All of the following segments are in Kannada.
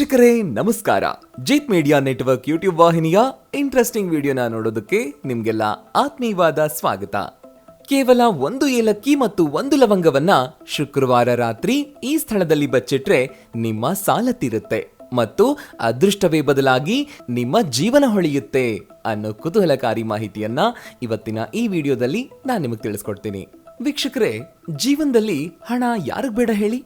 ವೀಕ್ಷಕರೇ, ನಮಸ್ಕಾರ. ಜೀತ್ ಮೀಡಿಯಾ ನೆಟ್ವರ್ಕ್ ಯೂಟ್ಯೂಬ್ ವಾಹಿನಿಯ ಇಂಟ್ರೆಸ್ಟಿಂಗ್ ವಿಡಿಯೋನ ನೋಡೋದಕ್ಕೆ ನಿಮ್ಗೆಲ್ಲ ಆತ್ಮೀಯವಾದ ಸ್ವಾಗತ. ಕೇವಲ ಒಂದು ಏಲಕ್ಕಿ ಮತ್ತು ಒಂದು ಲವಂಗವನ್ನ ಶುಕ್ರವಾರ ರಾತ್ರಿ ಈ ಸ್ಥಳದಲ್ಲಿ ಬಚ್ಚಿಟ್ರೆ ನಿಮ್ಮ ಸಾಲ ತೀರುತ್ತೆ ಮತ್ತು ಅದೃಷ್ಟವೇ ಬದಲಾಗಿ ನಿಮ್ಮ ಜೀವನ ಹೊಳೆಯುತ್ತೆ ಅನ್ನೋ ಕುತೂಹಲಕಾರಿ ಮಾಹಿತಿಯನ್ನ ಇವತ್ತಿನ ಈ ವಿಡಿಯೋದಲ್ಲಿ ನಾನು ನಿಮಗೆ ತಿಳಿಸ್ಕೊಡ್ತೀನಿ. ವೀಕ್ಷಕರೇ, ಜೀವನದಲ್ಲಿ ಹಣ ಯಾರಿಗ್ ಬೇಡ ಹೇಳಿ?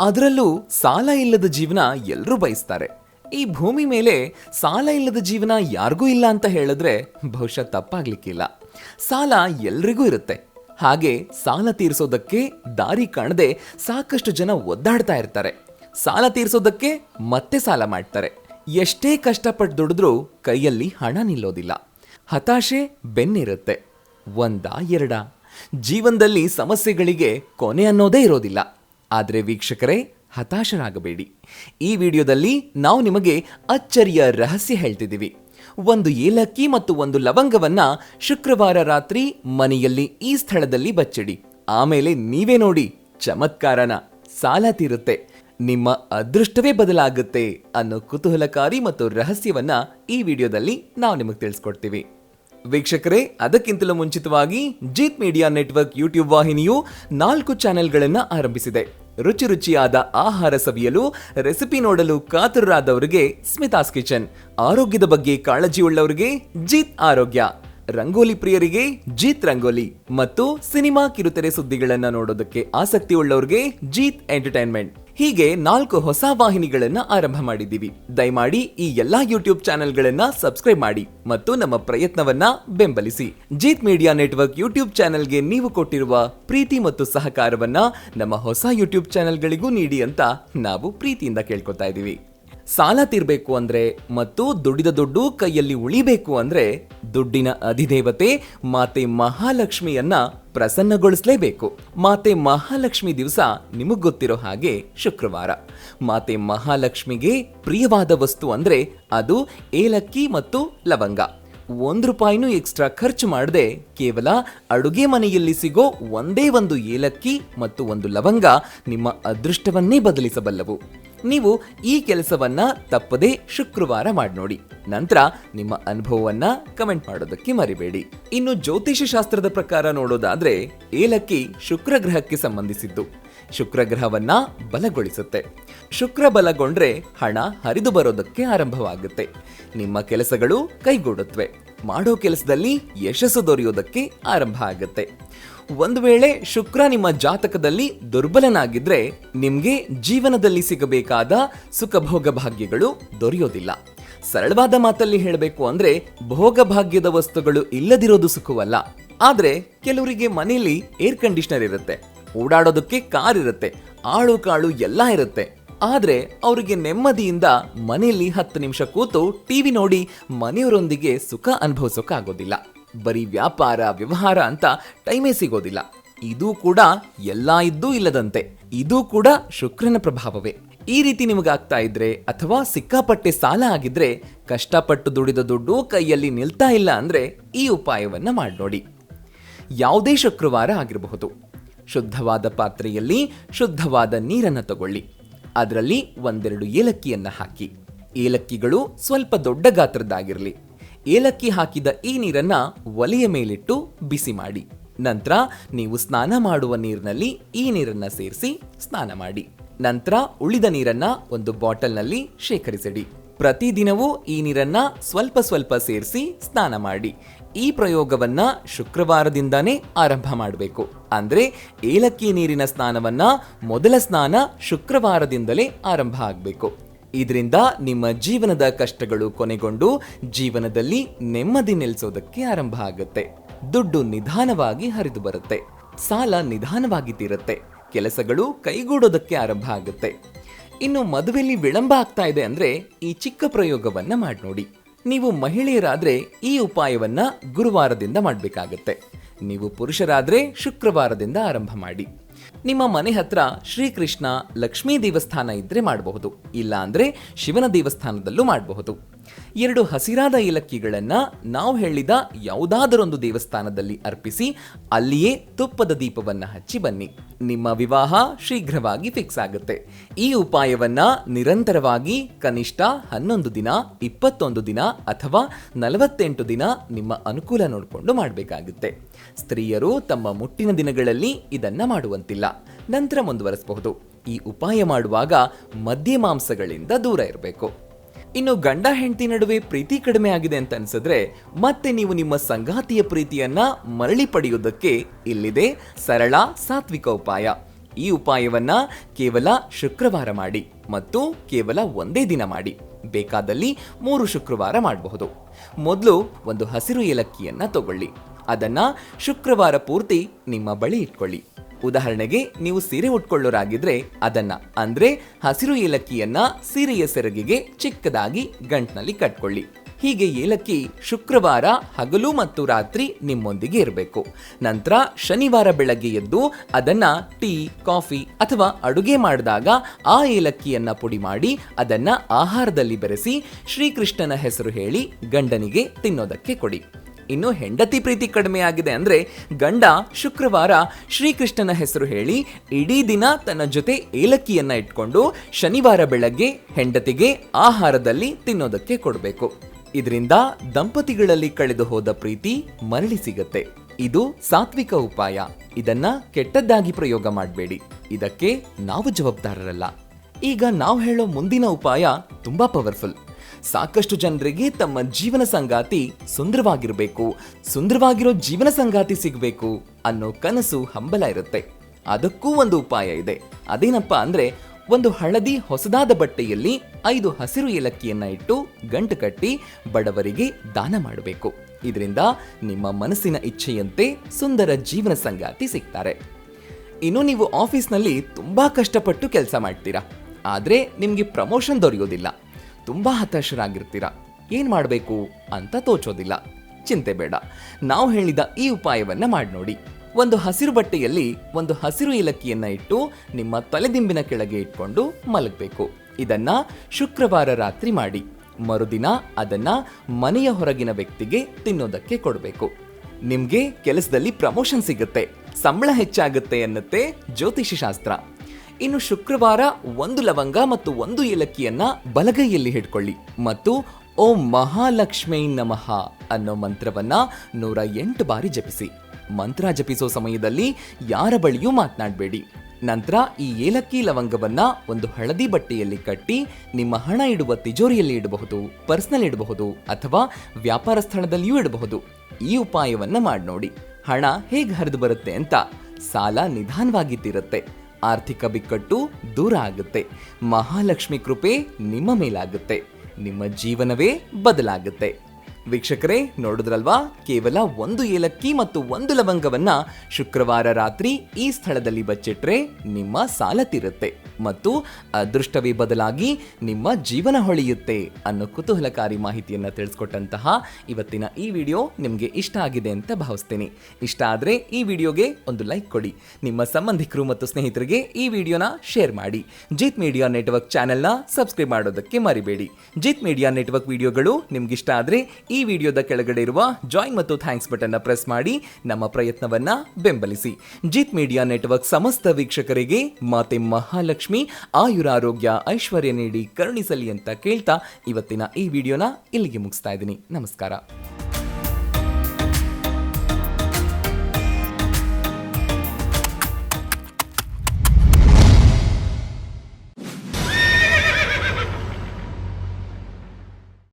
ಅದರಲ್ಲೂ ಸಾಲ ಇಲ್ಲದ ಜೀವನ ಎಲ್ಲರೂ ಬಯಸ್ತಾರೆ. ಈ ಭೂಮಿ ಮೇಲೆ ಸಾಲ ಇಲ್ಲದ ಜೀವನ ಯಾರಿಗೂ ಇಲ್ಲ ಅಂತ ಹೇಳಿದ್ರೆ ಬಹುಶಃ ತಪ್ಪಾಗ್ಲಿಕ್ಕಿಲ್ಲ. ಸಾಲ ಎಲ್ರಿಗೂ ಇರುತ್ತೆ. ಹಾಗೆ ಸಾಲ ತೀರಿಸೋದಕ್ಕೆ ದಾರಿ ಕಾಣದೆ ಸಾಕಷ್ಟು ಜನ ಒದ್ದಾಡ್ತಾ ಇರ್ತಾರೆ. ಸಾಲ ತೀರಿಸೋದಕ್ಕೆ ಮತ್ತೆ ಸಾಲ ಮಾಡ್ತಾರೆ. ಎಷ್ಟೇ ಕಷ್ಟಪಟ್ಟು ದುಡಿದ್ರೂ ಕೈಯಲ್ಲಿ ಹಣ ನಿಲ್ಲೋದಿಲ್ಲ. ಹತಾಶೆ ಬೆನ್ನಿರುತ್ತೆ. ಒಂದಾ ಎರಡ. ಜೀವನದಲ್ಲಿ ಸಮಸ್ಯೆಗಳಿಗೆ ಕೊನೆ ಅನ್ನೋದೇ ಇರೋದಿಲ್ಲ. ಆದರೆ ವೀಕ್ಷಕರೇ, ಹತಾಶರಾಗಬೇಡಿ. ಈ ವಿಡಿಯೋದಲ್ಲಿ ನಾವು ನಿಮಗೆ ಅಚ್ಚರಿಯ ರಹಸ್ಯ ಹೇಳ್ತಿದ್ದೀವಿ. ಒಂದು ಏಲಕ್ಕಿ ಮತ್ತು ಒಂದು ಲವಂಗವನ್ನ ಶುಕ್ರವಾರ ರಾತ್ರಿ ಮನೆಯಲ್ಲಿ ಈ ಸ್ಥಳದಲ್ಲಿ ಬಚ್ಚಿಡಿ. ಆಮೇಲೆ ನೀವೇ ನೋಡಿ, ಚಮತ್ಕಾರನ ಸಾಲ ತೀರುತ್ತೆ. ನಿಮ್ಮ ಅದೃಷ್ಟವೇ ಬದಲಾಗುತ್ತೆ ಅನ್ನೋ ಕುತೂಹಲಕಾರಿ ಮತ್ತು ರಹಸ್ಯವನ್ನ ಈ ವಿಡಿಯೋದಲ್ಲಿ ನಾವು ನಿಮಗೆ ತಿಳಿಸ್ಕೊಡ್ತೀವಿ. ವೀಕ್ಷಕರೇ, ಅದಕ್ಕಿಂತಲೂ ಮುಂಚಿತವಾಗಿ ಜೀತ್ ಮೀಡಿಯಾ ನೆಟ್ವರ್ಕ್ ಯೂಟ್ಯೂಬ್ ವಾಹಿನಿಯು ನಾಲ್ಕು ಚಾನೆಲ್ಗಳನ್ನು ಆರಂಭಿಸಿದೆ. ರುಚಿ ರುಚಿಯಾದ ಆಹಾರ ಸವಿಯಲು ರೆಸಿಪಿ ನೋಡಲು ಕಾತುರರಾದವರಿಗೆ ಸ್ಮಿತಾಸ್ ಕಿಚನ್. ಆರೋಗ್ಯದ ಬಗ್ಗೆ ಕಾಳಜಿ ಉಳ್ಳವರಿಗೆ ಜೀತ್ ಆರೋಗ್ಯ. ರಂಗೋಲಿ ಪ್ರಿಯರಿಗೆ ಜೀತ್ ರಂಗೋಲಿ ಮತ್ತು ಸಿನಿಮಾ ಕಿರುತೆರೆ ಸುದ್ದಿಗಳನ್ನ ನೋಡೋದಕ್ಕೆ ಆಸಕ್ತಿ ಉಳ್ಳವರಿಗೆ ಜೀತ್ ಎಂಟರ್ಟೈನ್ಮೆಂಟ್. ಹೀಗೆ ನಾಲ್ಕು ಹೊಸ ವಾಹಿನಿಗಳನ್ನು ಆರಂಭ ಮಾಡಿದ್ದೀವಿ. ದಯಮಾಡಿ ಈ ಎಲ್ಲಾ ಯೂಟ್ಯೂಬ್ ಚಾನೆಲ್ಗಳನ್ನ ಸಬ್ಸ್ಕ್ರೈಬ್ ಮಾಡಿ ಮತ್ತು ನಮ್ಮ ಪ್ರಯತ್ನವನ್ನ ಬೆಂಬಲಿಸಿ. ಜೀತ್ ಮೀಡಿಯಾ ನೆಟ್ವರ್ಕ್ ಯೂಟ್ಯೂಬ್ ಚಾನೆಲ್ಗೆ ನೀವು ಕೊಟ್ಟಿರುವ ಪ್ರೀತಿ ಮತ್ತು ಸಹಕಾರವನ್ನ ನಮ್ಮ ಹೊಸ ಯೂಟ್ಯೂಬ್ ಚಾನೆಲ್ಗಳಿಗೂ ನೀಡಿ ಅಂತ ನಾವು ಪ್ರೀತಿಯಿಂದ ಕೇಳ್ಕೊತಾ ಇದ್ದೀವಿ. ಸಾಲ ತೀರ್ಬೇಕು ಅಂದ್ರೆ ಮತ್ತು ದುಡಿದ ದುಡ್ಡು ಕೈಯಲ್ಲಿ ಉಳಿಬೇಕು ಅಂದ್ರೆ ದುಡ್ಡಿನ ಅಧಿದೇವತೆ ಮಾತೆ ಮಹಾಲಕ್ಷ್ಮಿಯನ್ನ ಪ್ರಸನ್ನಗೊಳಿಸಲೇಬೇಕು. ಮಾತೆ ಮಹಾಲಕ್ಷ್ಮಿ ದಿವಸ ನಿಮಗ್ ಗೊತ್ತಿರೋ ಹಾಗೆ ಶುಕ್ರವಾರ. ಮಾತೆ ಮಹಾಲಕ್ಷ್ಮಿಗೆ ಪ್ರಿಯವಾದ ವಸ್ತು ಅಂದ್ರೆ ಅದು ಏಲಕ್ಕಿ ಮತ್ತು ಲವಂಗ. ಒಂದು ರೂಪಾಯಿನೂ ಎಕ್ಸ್ಟ್ರಾ ಖರ್ಚು ಮಾಡದೆ ಕೇವಲ ಅಡುಗೆ ಮನೆಯಲ್ಲಿ ಸಿಗೋ ಒಂದೇ ಒಂದು ಏಲಕ್ಕಿ ಮತ್ತು ಒಂದು ಲವಂಗ ನಿಮ್ಮ ಅದೃಷ್ಟವನ್ನೇ ಬದಲಿಸಬಲ್ಲವು. ನೀವು ಈ ಕೆಲಸವನ್ನ ತಪ್ಪದೇ ಶುಕ್ರವಾರ ಮಾಡಿ ನೋಡಿ ನಂತರ ನಿಮ್ಮ ಅನುಭವವನ್ನ ಕಮೆಂಟ್ ಮಾಡೋದಕ್ಕೆ ಮರಿಬೇಡಿ. ಇನ್ನು ಜ್ಯೋತಿಷ ಶಾಸ್ತ್ರದ ಪ್ರಕಾರ ನೋಡೋದಾದ್ರೆ ಏಲಕ್ಕಿ ಶುಕ್ರ ಗ್ರಹಕ್ಕೆ ಸಂಬಂಧಿಸಿದ್ದು. ಶುಕ್ರ ಗ್ರಹವನ್ನ ಬಲಗೊಳಿಸುತ್ತೆ. ಶುಕ್ರ ಬಲಗೊಂಡ್ರೆ ಹಣ ಹರಿದು ಬರೋದಕ್ಕೆ ಆರಂಭವಾಗುತ್ತೆ. ನಿಮ್ಮ ಕೆಲಸಗಳು ಕೈಗೂಡುತ್ತವೆ ಮಾಡೋ ಕೆಲಸದಲ್ಲಿ ಯಶಸ್ಸು ದೊರೆಯೋದಕ್ಕೆ ಆರಂಭ ಆಗುತ್ತೆ. ಒಂದು ವೇಳೆ ಶುಕ್ರ ನಿಮ್ಮ ಜಾತಕದಲ್ಲಿ ದುರ್ಬಲನಾಗಿದ್ರೆ ನಿಮ್ಗೆ ಜೀವನದಲ್ಲಿ ಸಿಗಬೇಕಾದ ಸುಖ ಭೋಗ ಭಾಗ್ಯಗಳು ದೊರೆಯೋದಿಲ್ಲ. ಸರಳವಾದ ಮಾತಲ್ಲಿ ಹೇಳಬೇಕು ಅಂದ್ರೆ ಭೋಗ ಭಾಗ್ಯದ ವಸ್ತುಗಳು ಇಲ್ಲದಿರೋದು ಸುಖವಲ್ಲ. ಆದ್ರೆ ಕೆಲವರಿಗೆ ಮನೆಯಲ್ಲಿ ಏರ್ ಕಂಡೀಷನರ್ ಇರುತ್ತೆ. ಓಡಾಡೋದಕ್ಕೆ ಕಾರ್ ಇರುತ್ತೆ. ಆಳು ಕಾಳು ಎಲ್ಲ ಇರುತ್ತೆ. ಆದ್ರೆ ಅವರಿಗೆ ನೆಮ್ಮದಿಯಿಂದ ಮನೆಯಲ್ಲಿ ಹತ್ತು ನಿಮಿಷ ಕೂತು ಟಿವಿ ನೋಡಿ ಮನೆಯವರೊಂದಿಗೆ ಸುಖ ಅನುಭವಿಸೋಕ್ಕಾಗೋದಿಲ್ಲ ಬರೀ ವ್ಯಾಪಾರ, ವ್ಯವಹಾರ ಅಂತ ಟೈಮೇ ಸಿಗೋದಿಲ್ಲ. ಇದು ಕೂಡ ಎಲ್ಲ ಇದ್ದೂ ಇಲ್ಲದಂತೆ. ಇದು ಕೂಡ ಶುಕ್ರನ ಪ್ರಭಾವವೇ. ಈ ರೀತಿ ನಿಮಗಾಗ್ತಾ ಇದ್ರೆ ಅಥವಾ ಸಿಕ್ಕಾಪಟ್ಟೆ ಸಾಲ ಆಗಿದ್ರೆ ಕಷ್ಟಪಟ್ಟು ದುಡಿದ ದುಡ್ಡು ಕೈಯಲ್ಲಿ ನಿಲ್ತಾ ಇಲ್ಲ ಅಂದ್ರೆ ಈ ಉಪಾಯವನ್ನ ಮಾಡಿ ನೋಡಿ ಯಾವುದೇ ಶುಕ್ರವಾರ ಆಗಿರಬಹುದು. ಶುದ್ಧವಾದ ಪಾತ್ರೆಯಲ್ಲಿ ಶುದ್ಧವಾದ ನೀರನ್ನು ತಗೊಳ್ಳಿ. ಅದರಲ್ಲಿ ಒಂದೆರಡು ಏಲಕ್ಕಿಯನ್ನ ಹಾಕಿ. ಏಲಕ್ಕಿಗಳು ಸ್ವಲ್ಪ ದೊಡ್ಡ ಗಾತ್ರದ್ದಾಗಿರಲಿ. ಏಲಕ್ಕಿ ಹಾಕಿದ ಈ ನೀರನ್ನ ಒಲೆಯ ಮೇಲಿಟ್ಟು ಬಿಸಿ ಮಾಡಿ. ನಂತರ ನೀವು ಸ್ನಾನ ಮಾಡುವ ನೀರಿನಲ್ಲಿ ಈ ನೀರನ್ನ ಸೇರಿಸಿ ಸ್ನಾನ ಮಾಡಿ. ನಂತರ ಉಳಿದ ನೀರನ್ನ ಒಂದು ಬಾಟಲ್ನಲ್ಲಿ ಶೇಖರಿಸಿಡಿ. ಪ್ರತಿದಿನವೂ ಈ ನೀರನ್ನ ಸ್ವಲ್ಪ ಸ್ವಲ್ಪ ಸೇರಿಸಿ ಸ್ನಾನ ಮಾಡಿ. ಈ ಪ್ರಯೋಗವನ್ನ ಶುಕ್ರವಾರದಿಂದಾನೇ ಆರಂಭ ಮಾಡಬೇಕು. ಅಂದ್ರೆ ಏಲಕ್ಕಿ ನೀರಿನ ಸ್ನಾನವನ್ನ ಮೊದಲ ಸ್ನಾನ ಶುಕ್ರವಾರದಿಂದಲೇ ಆರಂಭ ಆಗಬೇಕು. ಇದರಿಂದ ನಿಮ್ಮ ಜೀವನದ ಕಷ್ಟಗಳು ಕೊನೆಗೊಂಡು ಜೀವನದಲ್ಲಿ ನೆಮ್ಮದಿ ನೆಲೆಸೋದಕ್ಕೆ ಆರಂಭ ಆಗುತ್ತೆ. ದುಡ್ಡು ನಿಧಾನವಾಗಿ ಹರಿದು ಬರುತ್ತೆ. ಸಾಲ ನಿಧಾನವಾಗಿ ತೀರುತ್ತೆ. ಕೆಲಸಗಳು ಕೈಗೂಡೋದಕ್ಕೆ ಆರಂಭ ಆಗುತ್ತೆ. ಇನ್ನು ಮದುವೆಯಲ್ಲಿ ವಿಳಂಬ ಆಗ್ತಾ ಇದೆ ಅಂದ್ರೆ ಈ ಚಿಕ್ಕ ಪ್ರಯೋಗವನ್ನ ಮಾಡಿ ನೋಡಿ. ನೀವು ಮಹಿಳೆಯರಾದ್ರೆ ಈ ಉಪಾಯವನ್ನ ಗುರುವಾರದಿಂದ ಮಾಡಬೇಕಾಗತ್ತೆ. ನೀವು ಪುರುಷರಾದ್ರೆ ಶುಕ್ರವಾರದಿಂದ ಆರಂಭ ಮಾಡಿ. ನಿಮ್ಮ ಮನೆ ಹತ್ರ ಶ್ರೀಕೃಷ್ಣ ಲಕ್ಷ್ಮೀ ದೇವಸ್ಥಾನ ಇದ್ರೆ ಮಾಡಬಹುದು. ಇಲ್ಲ ಅಂದ್ರೆ ಶಿವನ ದೇವಸ್ಥಾನದಲ್ಲೂ ಮಾಡಬಹುದು. ಎರಡು ಹಸಿರಾದ ಏಲಕ್ಕಿಗಳನ್ನ ನಾವು ಹೇಳಿದ ಯಾವುದಾದರೊಂದು ದೇವಸ್ಥಾನದಲ್ಲಿ ಅರ್ಪಿಸಿ ಅಲ್ಲಿಯೇ ತುಪ್ಪದ ದೀಪವನ್ನು ಹಚ್ಚಿ ಬನ್ನಿ. ನಿಮ್ಮ ವಿವಾಹ ಶೀಘ್ರವಾಗಿ ಫಿಕ್ಸ್ ಆಗುತ್ತೆ. ಈ ಉಪಾಯವನ್ನ ನಿರಂತರವಾಗಿ ಕನಿಷ್ಠ ಹನ್ನೊಂದು ದಿನ, ಇಪ್ಪತ್ತೊಂದು ದಿನ ಅಥವಾ ನಲವತ್ತೆಂಟು ದಿನ ನಿಮ್ಮ ಅನುಕೂಲ ನೋಡಿಕೊಂಡು ಮಾಡಬೇಕಾಗುತ್ತೆ. ಸ್ತ್ರೀಯರು ತಮ್ಮ ಮುಟ್ಟಿನ ದಿನಗಳಲ್ಲಿ ಇದನ್ನ ಮಾಡುವಂತಿಲ್ಲ. ನಂತರ ಮುಂದುವರಿಸಬಹುದು. ಈ ಉಪಾಯ ಮಾಡುವಾಗ ಮದ್ಯ ಮಾಂಸಗಳಿಂದ ದೂರ ಇರಬೇಕು. ಇನ್ನು ಗಂಡ ಹೆಂಡತಿ ನಡುವೆ ಪ್ರೀತಿ ಕಡಿಮೆ ಆಗಿದೆ ಅಂತ ಅನ್ಸಿದ್ರೆ ಮತ್ತೆ ನೀವು ನಿಮ್ಮ ಸಂಗಾತಿಯ ಪ್ರೀತಿಯನ್ನ ಮರಳಿ ಪಡೆಯುವುದಕ್ಕೆ ಇಲ್ಲಿದೆ ಸರಳ ಸಾತ್ವಿಕ ಉಪಾಯ. ಈ ಉಪಾಯವನ್ನ ಕೇವಲ ಶುಕ್ರವಾರ ಮಾಡಿ ಮತ್ತು ಕೇವಲ ಒಂದೇ ದಿನ ಮಾಡಿ. ಬೇಕಾದಲ್ಲಿ ಮೂರು ಶುಕ್ರವಾರ ಮಾಡಬಹುದು. ಮೊದಲು ಒಂದು ಹಸಿರು ಏಲಕ್ಕಿಯನ್ನ ತಗೊಳ್ಳಿ. ಅದನ್ನ ಶುಕ್ರವಾರ ಪೂರ್ತಿ ನಿಮ್ಮ ಬಳಿ ಇಟ್ಕೊಳ್ಳಿ. ಉದಾಹರಣೆಗೆ, ನೀವು ಸೀರೆ ಉಟ್ಕೊಳ್ಳೋರಾಗಿದ್ರೆ ಅದನ್ನ, ಅಂದ್ರೆ ಹಸಿರು ಏಲಕ್ಕಿಯನ್ನ ಸೀರೆಯ ಸೆರಗಿಗೆ ಚಿಕ್ಕದಾಗಿ ಗಂಟ್ನಲ್ಲಿ ಕಟ್ಕೊಳ್ಳಿ. ಹೀಗೆ ಏಲಕ್ಕಿ ಶುಕ್ರವಾರ ಹಗಲು ಮತ್ತು ರಾತ್ರಿ ನಿಮ್ಮೊಂದಿಗೆ ಇರಬೇಕು. ನಂತರ ಶನಿವಾರ ಬೆಳಗ್ಗೆ ಎದ್ದು ಅದನ್ನ ಟೀ, ಕಾಫಿ ಅಥವಾ ಅಡುಗೆ ಮಾಡಿದಾಗ ಆ ಏಲಕ್ಕಿಯನ್ನ ಪುಡಿ ಮಾಡಿ ಅದನ್ನ ಆಹಾರದಲ್ಲಿ ಬೆರೆಸಿ ಶ್ರೀಕೃಷ್ಣನ ಹೆಸರು ಹೇಳಿ ಗಂಡನಿಗೆ ತಿನ್ನೋದಕ್ಕೆ ಕೊಡಿ. ಇನ್ನು ಹೆಂಡತಿ ಪ್ರೀತಿ ಕಡಿಮೆ ಆಗಿದೆ ಅಂದ್ರೆ ಗಂಡ ಶುಕ್ರವಾರ ಶ್ರೀಕೃಷ್ಣನ ಹೆಸರು ಹೇಳಿ ಇಡೀ ದಿನ ತನ್ನ ಜೊತೆ ಏಲಕ್ಕಿಯನ್ನ ಇಟ್ಕೊಂಡು ಶನಿವಾರ ಬೆಳಗ್ಗೆ ಹೆಂಡತಿಗೆ ಆಹಾರದಲ್ಲಿ ತಿನ್ನೋದಕ್ಕೆ ಕೊಡಬೇಕು. ಇದರಿಂದ ದಂಪತಿಗಳಲ್ಲಿ ಕಳೆದು ಹೋದ ಪ್ರೀತಿ ಮರಳಿ ಸಿಗತ್ತೆ. ಇದು ಸಾತ್ವಿಕ ಉಪಾಯ. ಇದನ್ನ ಕೆಟ್ಟದ್ದಾಗಿ ಪ್ರಯೋಗ ಮಾಡಬೇಡಿ. ಇದಕ್ಕೆ ನಾವು ಜವಾಬ್ದಾರರಲ್ಲ. ಈಗ ನಾವು ಹೇಳೋ ಮುಂದಿನ ಉಪಾಯ ತುಂಬಾ ಪವರ್ಫುಲ್ ಸಾಕಷ್ಟು ಜನರಿಗೆ ತಮ್ಮ ಜೀವನ ಸಂಗಾತಿ ಸುಂದರವಾಗಿರಬೇಕು. ಸುಂದರವಾಗಿರೋ ಜೀವನ ಸಂಗಾತಿ ಸಿಗಬೇಕು ಅನ್ನೋ ಕನಸು ಹಂಬಲ ಇರುತ್ತೆ. ಅದಕ್ಕೂ ಒಂದು ಉಪಾಯ ಇದೆ. ಅದೇನಪ್ಪ ಅಂದ್ರೆ ಒಂದು ಹಳದಿ ಹೊಸದಾದ ಬಟ್ಟೆಯಲ್ಲಿ ಐದು ಹಸಿರು ಏಲಕ್ಕಿಯನ್ನ ಇಟ್ಟು ಗಂಟು ಕಟ್ಟಿ ಬಡವರಿಗೆ ದಾನ ಮಾಡಬೇಕು. ಇದರಿಂದ ನಿಮ್ಮ ಮನಸ್ಸಿನ ಇಚ್ಛೆಯಂತೆ ಸುಂದರ ಜೀವನ ಸಂಗಾತಿ ಸಿಗ್ತಾರೆ. ಇನ್ನು ನೀವು ಆಫೀಸ್ನಲ್ಲಿ ತುಂಬಾ ಕಷ್ಟಪಟ್ಟು ಕೆಲಸ ಮಾಡ್ತೀರಾ. ಆದ್ರೆ ನಿಮಗೆ ಪ್ರಮೋಷನ್ ದೊರೆಯೋದಿಲ್ಲ. ತುಂಬಾ ಹತಾಶರಾಗಿರ್ತೀರ? ಏನು ಮಾಡಬೇಕು ಅಂತ ತೋಚೋದಿಲ್ಲ. ಚಿಂತೆ ಬೇಡ. ನಾವು ಹೇಳಿದ ಈ ಉಪಾಯವನ್ನ ಮಾಡಿ ನೋಡಿ ಒಂದು ಹಸಿರು ಬಟ್ಟೆಯಲ್ಲಿ ಒಂದು ಹಸಿರು ಏಲಕ್ಕಿಯನ್ನ ಇಟ್ಟು ನಿಮ್ಮ ತಲೆದಿಂಬಿನ ಕೆಳಗೆ ಇಟ್ಕೊಂಡು ಮಲಗಬೇಕು. ಇದನ್ನ ಶುಕ್ರವಾರ ರಾತ್ರಿ ಮಾಡಿ. ಮರುದಿನ ಅದನ್ನ ಮನೆಯ ಹೊರಗಿನ ವ್ಯಕ್ತಿಗೆ ತಿನ್ನೋದಕ್ಕೆ ಕೊಡಬೇಕು. ನಿಮ್ಗೆ ಕೆಲಸದಲ್ಲಿ ಪ್ರಮೋಷನ್ ಸಿಗುತ್ತೆ. ಸಂಬಳ ಹೆಚ್ಚಾಗುತ್ತೆ ಅನ್ನತ್ತೆ ಜ್ಯೋತಿಷಿ ಶಾಸ್ತ್ರ ಇನ್ನು ಶುಕ್ರವಾರ ಒಂದು ಲವಂಗ ಮತ್ತು ಒಂದು ಏಲಕ್ಕಿಯನ್ನ ಬಲಗೈಯಲ್ಲಿ ಹಿಡ್ಕೊಳ್ಳಿ ಮತ್ತು ಓಂ ಮಹಾಲಕ್ಷ್ಮೀ ನಮಃ ಅನ್ನೋ ಮಂತ್ರವನ್ನ ನೂರ ಎಂಟು ಬಾರಿ ಜಪಿಸಿ. ಮಂತ್ರ ಜಪಿಸೋ ಸಮಯದಲ್ಲಿ ಯಾರ ಬಳಿಯೂ ಮಾತನಾಡಬೇಡಿ. ನಂತರ ಈ ಏಲಕ್ಕಿ ಲವಂಗವನ್ನ ಒಂದು ಹಳದಿ ಬಟ್ಟೆಯಲ್ಲಿ ಕಟ್ಟಿ ನಿಮ್ಮ ಹಣ ಇಡುವ ತಿಜೋರಿಯಲ್ಲಿ ಇಡಬಹುದು, ಪರ್ಸ್ನಲ್ ಇಡಬಹುದು ಅಥವಾ ವ್ಯಾಪಾರ ಸ್ಥಳದಲ್ಲಿಯೂ ಇಡಬಹುದು. ಈ ಉಪಾಯವನ್ನ ಮಾಡಿ ನೋಡಿ ಹಣ ಹೇಗೆ ಹರಿದು ಬರುತ್ತೆ ಅಂತ ಸಾಲ ನಿಧಾನವಾಗಿ ತೀರುತ್ತೆ. ಆರ್ಥಿಕ ಬಿಕ್ಕಟ್ಟು ದೂರ ಆಗುತ್ತೆ. ಮಹಾಲಕ್ಷ್ಮಿ ಕೃಪೆ ನಿಮ್ಮ ಮೇಲಾಗುತ್ತೆ. ನಿಮ್ಮ ಜೀವನವೇ ಬದಲಾಗುತ್ತೆ. ವೀಕ್ಷಕರೇ, ನೋಡಿದ್ರಲ್ವಾ? ಕೇವಲ ಒಂದು ಏಲಕ್ಕಿ ಮತ್ತು ಒಂದು ಲವಂಗವನ್ನ ಶುಕ್ರವಾರ ರಾತ್ರಿ ಈ ಸ್ಥಳದಲ್ಲಿ ಬಚ್ಚಿಟ್ರೆ ನಿಮ್ಮ ಸಾಲ ತೀರುತ್ತೆ ಮತ್ತು ಅದೃಷ್ಟವೇ ಬದಲಾಗಿ ನಿಮ್ಮ ಜೀವನ ಹೊಳೆಯುತ್ತೆ ಅನ್ನೋ ಕುತೂಹಲಕಾರಿ ಮಾಹಿತಿಯನ್ನ ತಿಳಿಸ್ಕೊಟ್ಟಂತಹ ಇವತ್ತಿನ ಈ ವಿಡಿಯೋ ನಿಮಗೆ ಇಷ್ಟ ಆಗಿದೆ ಅಂತ ಭಾವಿಸ್ತೀನಿ. ಇಷ್ಟ ಆದ್ರೆ ಈ ವಿಡಿಯೋಗೆ ಒಂದು ಲೈಕ್ ಕೊಡಿ. ನಿಮ್ಮ ಸಂಬಂಧಿಕರು ಮತ್ತು ಸ್ನೇಹಿತರಿಗೆ ಈ ವಿಡಿಯೋನ ಶೇರ್ ಮಾಡಿ. ಜಿತ್ ಮೀಡಿಯಾ ನೆಟ್ವರ್ಕ್ ಚಾನೆಲ್ನ ಸಬ್ಸ್ಕ್ರೈಬ್ ಮಾಡೋದಕ್ಕೆ ಮರಿಬೇಡಿ. ಜಿತ್ ಮೀಡಿಯಾ ನೆಟ್ವರ್ಕ್ ವಿಡಿಯೋಗಳು ನಿಮ್ಗೆ ಇಷ್ಟ ಆದ್ರೆ ಈ ವಿಡಿಯೋದ ಕೆಳಗಡೆ ಇರುವ ಜಾಯಿನ್ ಮತ್ತು ಥ್ಯಾಂಕ್ಸ್ ಬಟನ್ನ ಪ್ರೆಸ್ ಮಾಡಿ ನಮ್ಮ ಪ್ರಯತ್ನವನ್ನ ಬೆಂಬಲಿಸಿ. ಜಿತ್ ಮೀಡಿಯಾ ನೆಟ್ವರ್ಕ್ ಸಮಸ್ತ ವೀಕ್ಷಕರಿಗೆ ಮಾತೆ ಮಹಾಲಕ್ಷ್ಮಿ, ಆಯುರಾರೋಗ್ಯ, ಐಶ್ವರ್ಯ ನೀಡಿ ಕರುಣಿಸಲಿ ಅಂತ ಕೇಳ್ತಾ ಇವತ್ತಿನ ಈ ವಿಡಿಯೋನ ಇಲ್ಲಿಗೆ ಮುಗಿಸ್ತಾ ಇದ್ದೀನಿ. ನಮಸ್ಕಾರ.